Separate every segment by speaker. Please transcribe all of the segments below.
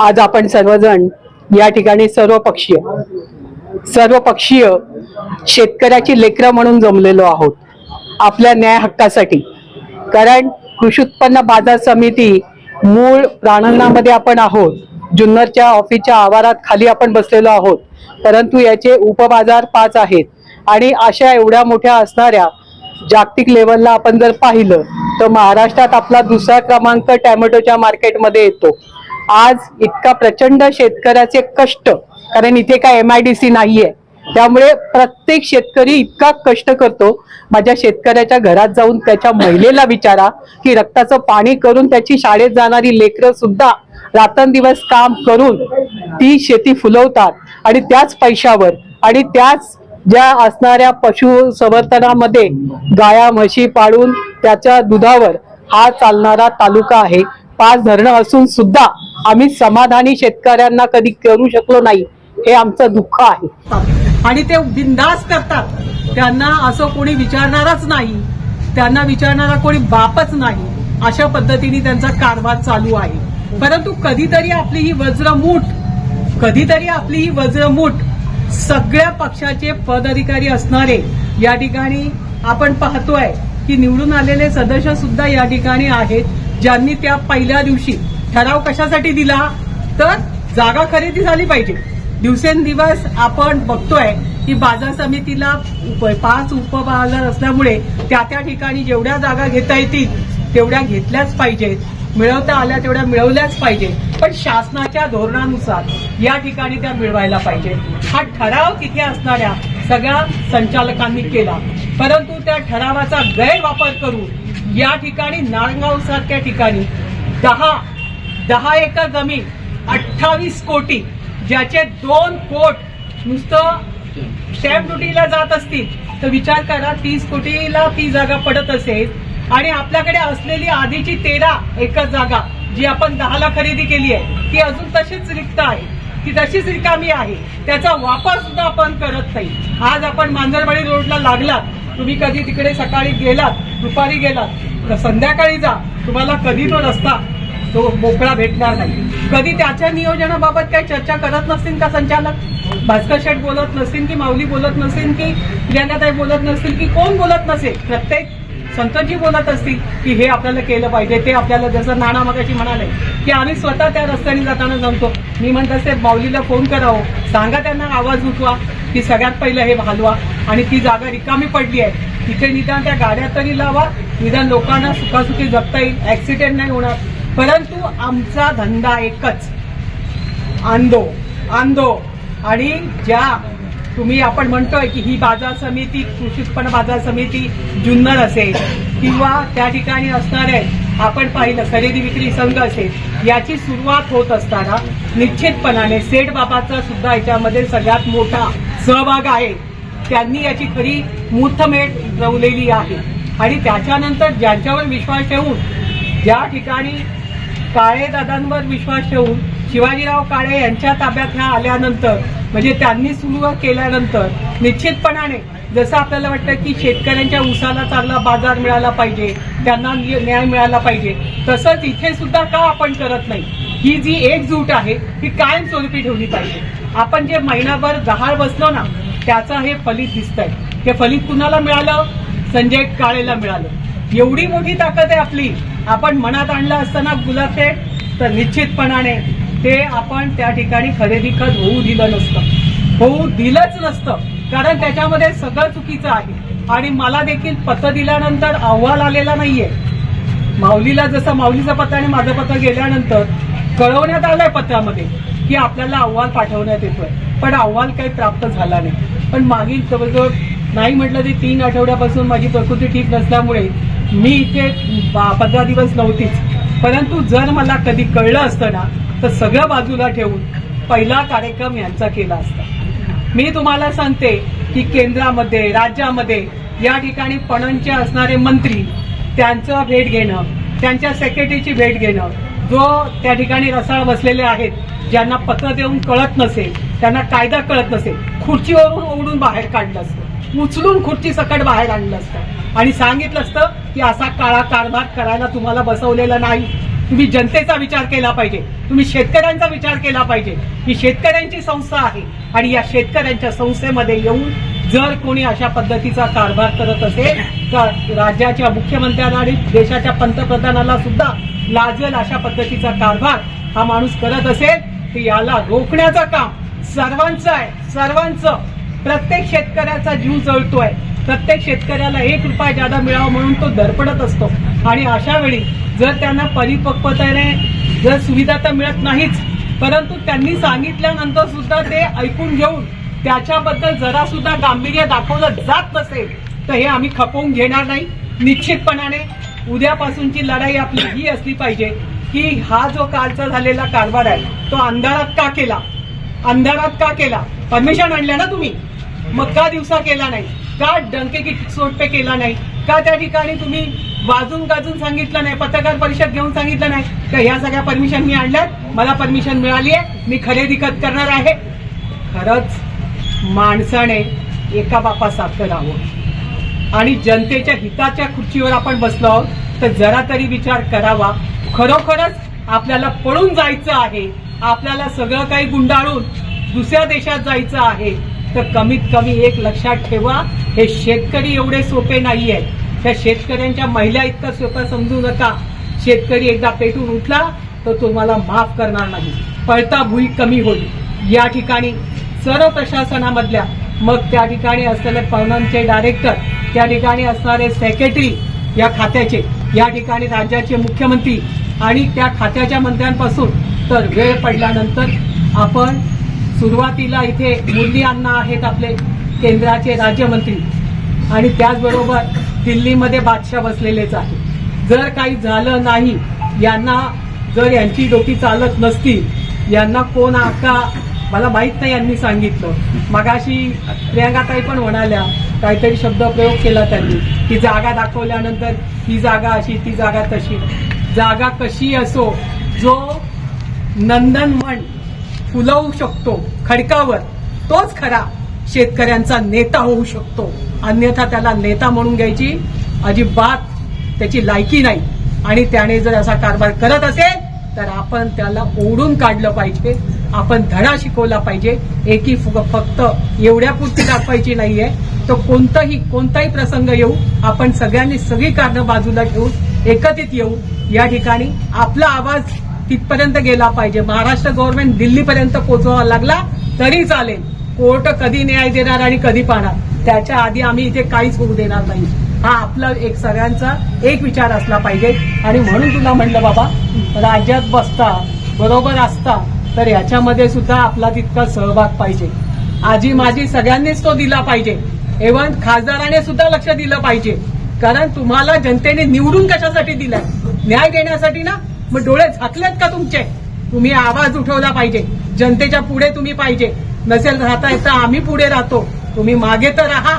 Speaker 1: आज आपण सर्वजण या ठिकाणी सर्व पक्षीय शेतकऱ्याची लेकरं म्हणून जमलेलो आहोत. आपल्या न्याय हक्कासाठी. कारण कृषी उत्पन्न बाजार समिती मूळ प्राणांमध्ये आपण आहोत. जुन्नरच्या ऑफिसच्या आवारात खाली आपण बसलेलो आहोत. परंतु याचे उपबाजार पाच आहेत. आणि अशा एवढ्या मोठ्या असणाऱ्या जागतिक लेवलला आपण जर पाहिलं तर महाराष्ट्रात आपला दुसरा क्रमांक टॅमॅटोच्या मार्केटमध्ये येतो. आज इतका प्रचंड शेतकऱ्याचे कष्ट कारण इथे काय एम आय डी सी नाहीये. त्यामुळे प्रत्येक शेतकरी इतका कष्ट करतो. माझ्या शेतकऱ्याच्या घरात जाऊन त्याच्या महिलेला विचारा की रक्ताचं पाणी करून त्याची शाळेत जाणारी लेकरं सुद्धा रात्रंदिवस काम करून ती शेती फुलवतात. आणि त्याच पैशावर आणि त्याच ज्या असणाऱ्या पशु संवर्धनामध्ये गाया म्हशी पाळून त्याच्या दुधावर हा चालणारा तालुका आहे. पाच धरणं असून सुद्धा आम्ही समाधानी शेतकऱ्यांना कधी करू शकलो नाही. हे आमचं दुःख आहे.
Speaker 2: आणि ते बिंदास करतात. त्यांना असं कोणी विचारणारच नाही. त्यांना विचारणारा कोणी बापच नाही. अशा पद्धतीने त्यांचा कारभार चालू आहे. परंतु कधीतरी आपली ही वज्रमूठ कधीतरी आपली ही वज्रमूठ सगळ्या पक्षाचे पदाधिकारी असणारे या ठिकाणी आपण पाहतोय की निवडून आलेले सदस्य सुद्धा या ठिकाणी आहेत ज्यांनी त्या पहिल्या दिवशी ठराव कशासाठी दिला? तर जागा खरेदी झाली पाहिजे. दिवसेंदिवस आपण बघतोय की बाजार समितीला उप- पाच उपबाजार असल्यामुळे त्या त्या ठिकाणी जेवढ्या जागा घेता येतील तेवढ्या घेतल्याच पाहिजेत. मिळवता आल्या तेवढ्या मिळवल्याच पाहिजे पण शासनाच्या धोरणानुसार या ठिकाणी त्या मिळवायला पाहिजे. हा ठराव तिथे असणाऱ्या सगळ्या संचालकांनी केला. परंतु त्या ठरावाचा गैरवापर करून या ठिकाणी नारंगाव सारख्या ठिकाणी दहा दहा एकर जमीन अठ्ठावीस कोटी ज्याचे दोन कोट नुसतं स्टॅम्प ड्युटीला जात असतील तर विचार करा तीस कोटीला ती जागा पडत असेल. आणि आपल्याकडे असलेली आधीची तेरा एकर जागा जी आपण दहाला खरेदी केली आहे ती अजून तशीच रिक्त आहे. ती तशीच रिकामी आहे. त्याचा वापर सुद्धा आपण करत नाही. आज आपण मांजरवाडी रोडला लागलात. तुम्ही कधी तिकडे सकाळी गेलात दुपारी गेलात तर संध्याकाळी जा. तुम्हाला कधी तो रस्ता तो मोकळा भेटणार नाही. कधी त्याच्या नियोजनाबाबत काही चर्चा करत नसतील का संचालक? भास्कर शेठ बोलत नसतील की माऊली बोलत नसतील की प्रियांकाताई बोलत नसतील की कोण बोलत नसेल? प्रत्येक संतजी बोलत असतील की हे आपल्याला केलं पाहिजे. ते आपल्याला जसं नाना मगाशी म्हणाले की आम्ही स्वतः त्या रस्त्याने जाताना जमतो. मी म्हणत असते माऊलीला फोन करावं हो. सांगा त्यांना आवाज उठवा की सगळ्यात पहिलं हे हलवा आणि ती जागा रिकामी पडली आहे. तिथे निदान त्या गाड्या तरी लावा. निदान लोकांना सुखासुखी जगता येईल. ऍक्सिडेंट नाही होणार. परंतु आमचा धंदा एकच. आंदो आंदो. आणि ज्या तुम्ही आपण म्हणतोय की ही बाजार समिती कृषी उत्पन्न बाजार समिती जुन्नर असेल किंवा त्या ठिकाणी असणारे आपण पाहिलं खरेदी विक्री संघ असेल याची सुरुवात होत असताना निश्चितपणाने सेठ बाबाचा सुद्धा याच्यामध्ये सगळ्यात मोठा सहभाग आहे. त्यांनी याची खरी मूर्थमेट रवलेली आहे. आणि त्याच्यानंतर ज्यांच्यावर विश्वास ठेवून ज्या ठिकाणी काळे दादांवर विश्वास ठेवून शिवाजीराव काळे यांच्या ताब्यात ह्या आल्यानंतर म्हणजे त्यांनी सुरू केल्यानंतर निश्चितपणाने जसं आपल्याला वाटतं की शेतकऱ्यांच्या उसाला चांगला बाजार मिळाला पाहिजे त्यांना न्याय मिळाला पाहिजे तसंच इथे सुद्धा का आपण करत नाही? ही जी एकजूट आहे ही कायमस्वरूपी ठेवली पाहिजे. आपण जे महिनाभर गहाळ बसलो ना त्याचं हे फलित दिसतंय. हे फलित कुणाला मिळालं? संजय काळेला मिळालं. एवढी मोठी ताकद आहे आपली. आपण मनात आणलं असताना गुलाबपेठ तर निश्चितपणाने ते आपण त्या ठिकाणी खरेदी खत होऊ दिलं नसतं. होऊ दिलंच नसतं. कारण त्याच्यामध्ये सगळं चुकीचं आहे. आणि मला देखील पत्र दिल्यानंतर अहवाल आलेला नाहीये. माऊलीला जसं माऊलीचं पत्र आणि माझं पत्र गेल्यानंतर कळवण्यात आलंय पत्रामध्ये की आपल्याला अहवाल पाठवण्यात येतोय. पण अहवाल काही प्राप्त झाला नाही. पण मागील जवळजवळ नाही म्हटलं तरी तीन आठवड्यापासून माझी प्रकृती ठीक नसल्यामुळे मी इथे पंधरा दिवस नव्हतीच. परंतु जर मला कधी कळलं असतं ना तर सगळं बाजूला ठेवून पहिला कार्यक्रम यांचा केला असता. मी तुम्हाला सांगते की केंद्रामध्ये राज्यामध्ये या ठिकाणी पणनचे असणारे मंत्री त्यांचं भेट घेणं त्यांच्या सेक्रेटरीची भेट घेणं जो त्या ठिकाणी रसाळ बसलेले आहेत ज्यांना पत्र देऊन कळत नसेल त्यांना कायदा कळत नसेल खुर्चीवरून ओढून बाहेर काढलं असतं. उचलून खुर्ची सकट बाहेर आणलं असतं. आणि सांगितलं असतं की असा काळा कारभार करायला तुम्हाला बसवलेला नाही. तुम्ही जनतेचा विचार केला पाहिजे. तुम्ही शेतकऱ्यांचा विचार केला पाहिजे. ही शेतकऱ्यांची संस्था आहे आणि या शेतकऱ्यांच्या संस्थेमध्ये येऊन जर कोणी अशा पद्धतीचा कारभार करत असेल तर राज्याच्या मुख्यमंत्र्यांना आणि देशाच्या पंतप्रधानाला सुद्धा लाजेल अशा पद्धतीचा कारभार हा माणूस करत असेल तर याला रोखण्याचं काम सर्वांचं आहे. सर्वांचं. प्रत्येक शेतकऱ्याचा जीव जळतोय. प्रत्येक शेतकऱ्याला एक रुपया जादा मिळावा म्हणून तो धडपडत असतो. आणि अशा वेळी जर त्यांना परिपक्वतेने जर सुविधा तर मिळत नाहीच परंतु त्यांनी सांगितल्यानंतर सुद्धा ते ऐकून घेऊन त्याच्याबद्दल जरा सुद्धा गांभीर्य दाखवलं जात नसेल तर हे आम्ही खपवून घेणार नाही. निश्चितपणाने उद्यापासूनची लढाई आपली ही असली पाहिजे की हा जो कालचा झालेला कारभार आहे तो अंधारात का केला? अंधारात का केला? परमिशन आणल्या ना तुम्ही? मग का दिवसा केला नाही. का डंके की सोटपे केला नाही? का त्या ठिकाणी तुम्ही वाजून गाजून सांगितलं नाही पत्रकार परिषद घेऊन सांगितलं नाही? तर ह्या सगळ्या परमिशन मी आणल्यात? मला परमिशन मिळाली आहे मी खरेदी खत करणार आहे. खरंच माणसाने एका बापा सारखं राहावं. आणि जनतेच्या हिताच्या खुर्चीवर आपण बसलो आहोत तर जरा तरी विचार करावा. खरोखरच आपल्याला पळून जायचं आहे आपल्याला सगळं काही गुंडाळून दुसऱ्या देशात जायचं आहे तर कमीत कमी एक लक्षात ठेवा हे शेतकरी एवढे सोपे नाही आहेत त्या शेतकऱ्यांच्या महिला इतकं सोपं समजू नका. शेतकरी एकदा पेटून उठला तर तुम्हाला माफ करणार नाही. पळता भुई कमी होईल. या ठिकाणी सर्व प्रशासनामधल्या मग त्या ठिकाणी असलेले पवनांचे डायरेक्टर त्या ठिकाणी असणारे सेक्रेटरी या खात्याचे या ठिकाणी राज्याचे मुख्यमंत्री आणि त्या खात्याच्या मंत्र्यांपासून तर वेळ पडल्यानंतर आपण सुरुवातीला इथे मुरली अण्णा आहेत आपले. केंद्राचे राज्यमंत्री. आणि त्याचबरोबर दिल्लीमध्ये बादशाह बसलेलेच आहे जर काही झालं नाही यांना जर यांची डोकी चालत नसतील यांना कोण आका मला माहीत नाही यांनी सांगितलं. मगाशी प्रियांकाताई पण म्हणाल्या काहीतरी शब्द प्रयोग केला त्यांनी. की जागा दाखवल्यानंतर ही जागा अशी ती जागा तशी. जागा कशी असो जो नंदनवन फुलवू शकतो खडकावर तोच खरा. शेतकऱ्यांचा नेता होऊ शकतो. अन्यथा त्याला नेता म्हणून घ्यायची अजिबात त्याची लायकी नाही. आणि त्याने जर असा कारभार करत असेल तर आपण त्याला ओढून काढलं पाहिजे. आपण धडा शिकवला पाहिजे. एकी फु- फक्त एवढ्या पुरती दाखवायची नाहीये. तर कोणताही कोणताही प्रसंग येऊ आपण सगळ्यांनी सगळी कारणं बाजूला ठेवून एकत्रित येऊ. या ठिकाणी आपला आवाज तिथपर्यंत गेला पाहिजे. महाराष्ट्र गव्हर्नमेंट दिल्लीपर्यंत पोहोचवा लागला तरी चालेल. कोर्ट कधी न्याय देणार आणि कधी पाहणार? त्याच्या आधी आम्ही इथे काहीच होऊ देणार नाही. हा आपला एक सगळ्यांचा एक विचार असला पाहिजे. आणि म्हणून तुला म्हणलं बाबा राज्यात बसता बरोबर असता तर याच्यामध्ये सुद्धा आपला तितका सहभाग पाहिजे. आजी माझी सगळ्यांनीच तो दिला पाहिजे. एव्हन खासदाराने सुद्धा लक्ष दिलं पाहिजे. कारण तुम्हाला जनतेने निवडून कशासाठी दिलाय? न्याय देण्यासाठी ना? मग डोळे झाकलेत का तुमचे? तुम्ही आवाज उठवला पाहिजे. जनतेच्या पुढे तुम्ही पाहिजे. नसेल राहता येता आम्ही पुढे राहतो. तुम्ही मागे तर राहा.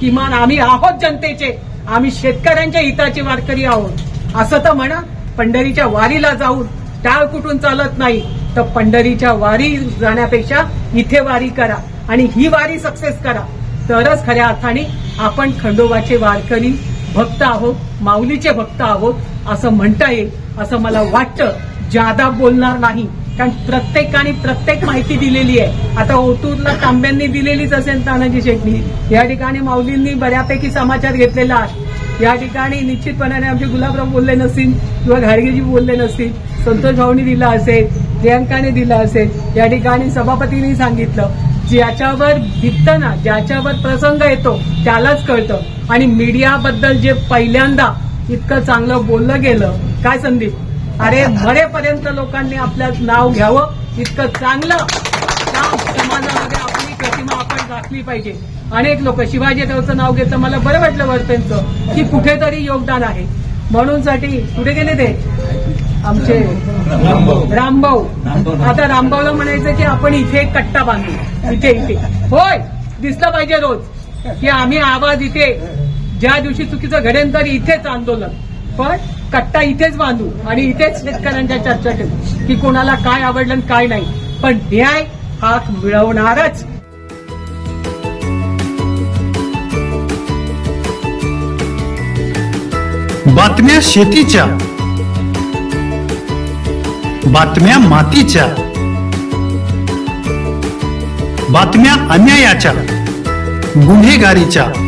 Speaker 2: किमान आम्ही आहोत जनतेचे. आम्ही शेतकऱ्यांच्या हिताचे वारकरी आहोत. असं तर म्हणा पंढरीच्या वारीला जाऊन टाळ कुठून चालत नाही. तर पंढरीच्या वारी जाण्यापेक्षा इथे वारी करा आणि ही वारी सक्सेस करा. तरच खऱ्या अर्थाने आपण खंडोबाचे वारकरी भक्त आहोत माऊलीचे भक्त आहोत असं म्हणता येईल असं मला वाटतं. जादा बोलणार नाही कारण प्रत्येकाने प्रत्येक माहिती दिलेली आहे. आता ओतूरला तांब्यांनी दिलेलीच असेल तानाजी शेटणी या ठिकाणी माऊलींनी बऱ्यापैकी समाचार घेतलेला आहे. या ठिकाणी निश्चितपणाने आमचे गुलाबराव बोलले नसतील किंवा घाडगेजी बोलले नसतील संतोष भाऊनी दिला असेल प्रियांकाने दिला असेल या ठिकाणी सभापतींनी सांगितलं ज्याच्यावर भित्तं ना ज्याच्यावर प्रसंग येतो त्यालाच कळतं. आणि मीडियाबद्दल जे पहिल्यांदा इतकं चांगलं बोललं गेलं काय संदीप? अरे मरेपर्यंत लोकांनी आपलं नाव घ्यावं इतकं चांगलं. काम समाजामध्ये आपली प्रतिमा आपण राखली पाहिजे. अनेक लोक शिवाजीरावचं नाव घेतलं मला बरं वाटलं त्यांचं की कुठेतरी योगदान आहे. म्हणून साठी कुठे गेले ते? आमचे रामभाऊ. आता रामभाऊला म्हणायचं की आपण इथे एक कट्टा बांधू. इथे इथे. होय दिसलं पाहिजे रोज की आम्ही आवाज इथे ज्या दिवशी चुकीचं घडेल तर इथेच आंदोलन. पण कट्टा इथेच बांधू आणि इथेच शेतकऱ्यांच्या चर्चा ठेवू की कोणाला काय आवडलं आणि काय नाही. पण न्याय हा मिळवणारच.
Speaker 3: बातम्या शेतीच्या. बातम्या मातीच्या. बातम्या अन्यायाच्या. गुन्हेगारीच्या.